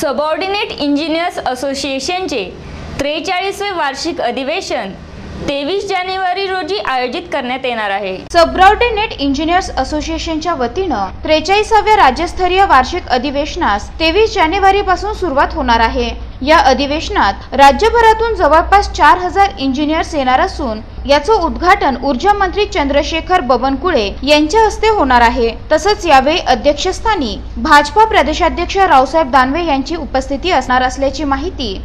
Subordinate engineers असोसिएशनचे त्रेचाळीसवे वार्षिक अधिवेशन. तेवीस जानेवारी रोजी आयोजित करण्यात येणार आहे. सब्रावटे नेट इंजिनियर्स असोसिएशनच्या वतीनं त्रेचाळीसाव्या राज्यस्तरीय वार्षिक अधिवेशनास तेवीस जानेवारी पासून सुरुवात होणार आहे. या अधिवेशनात राज्यभरातून जवळपास चार हजार इंजिनियर्स येणार असून याचं उद्घाटन ऊर्जा मंत्री चंद्रशेखर बबनकुळे यांच्या हस्ते होणार आहे. तसंच यावेळी अध्यक्षस्थानी भाजपा प्रदेशाध्यक्ष रावसाहेब दानवे यांची उपस्थिती असणार असल्याची माहिती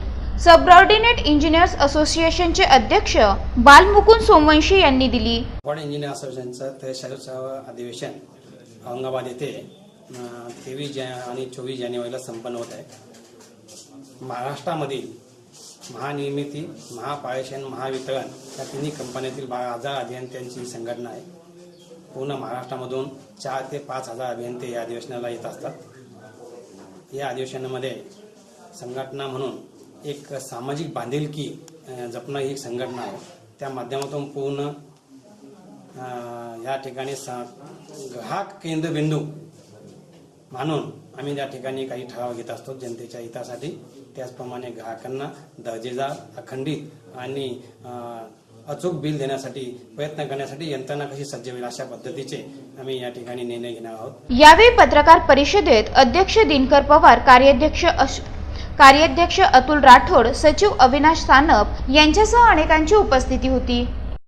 सबऑर्डिनेट इंजिनियर्स असोसिएशनचे अध्यक्ष बालमुकुंद सोमवंशी यांनी दिली. आपण इंजिनियर असोसिएशनचं त्रेचाळीसावं अधिवेशन औरंगाबाद येथे तेवीस जा आणि चोवीस जानेवारीला संपन्न होत आहे. महाराष्ट्रामधील महानिर्मिती महापायशन महावितरण या तिन्ही कंपन्यातील बारा हजार अभियंत्यांची संघटना आहे. पूर्ण महाराष्ट्रामधून चार ते पाच हजार अभियंते या अधिवेशनाला येत असतात. या अधिवेशनामध्ये संघटना म्हणून एक सामाजिक बांधिलकी जपणं ही एक संघटना आहे. त्या माध्यमातून पूर्ण या ठिकाणी सा ग्राहक केंद्रबिंदू मानून आम्ही त्या ठिकाणी काही ठराव घेत असतो. जनतेच्या हितासाठी त्याचप्रमाणे ग्राहकांना दर्जेदार अखंडित आणि अचूक बिल देण्यासाठी प्रयत्न करण्यासाठी यंत्रणा कशी सज्ज होईल अशा पद्धतीचे आम्ही या ठिकाणी निर्णय घेणार आहोत. यावेळी पत्रकार परिषदेत अध्यक्ष दिनकर पवार कार्याध्यक्ष अश कार्याध्यक्ष अतुल राठोड सचिव अविनाश सानप यांच्यासह अनेकांची उपस्थिती होती.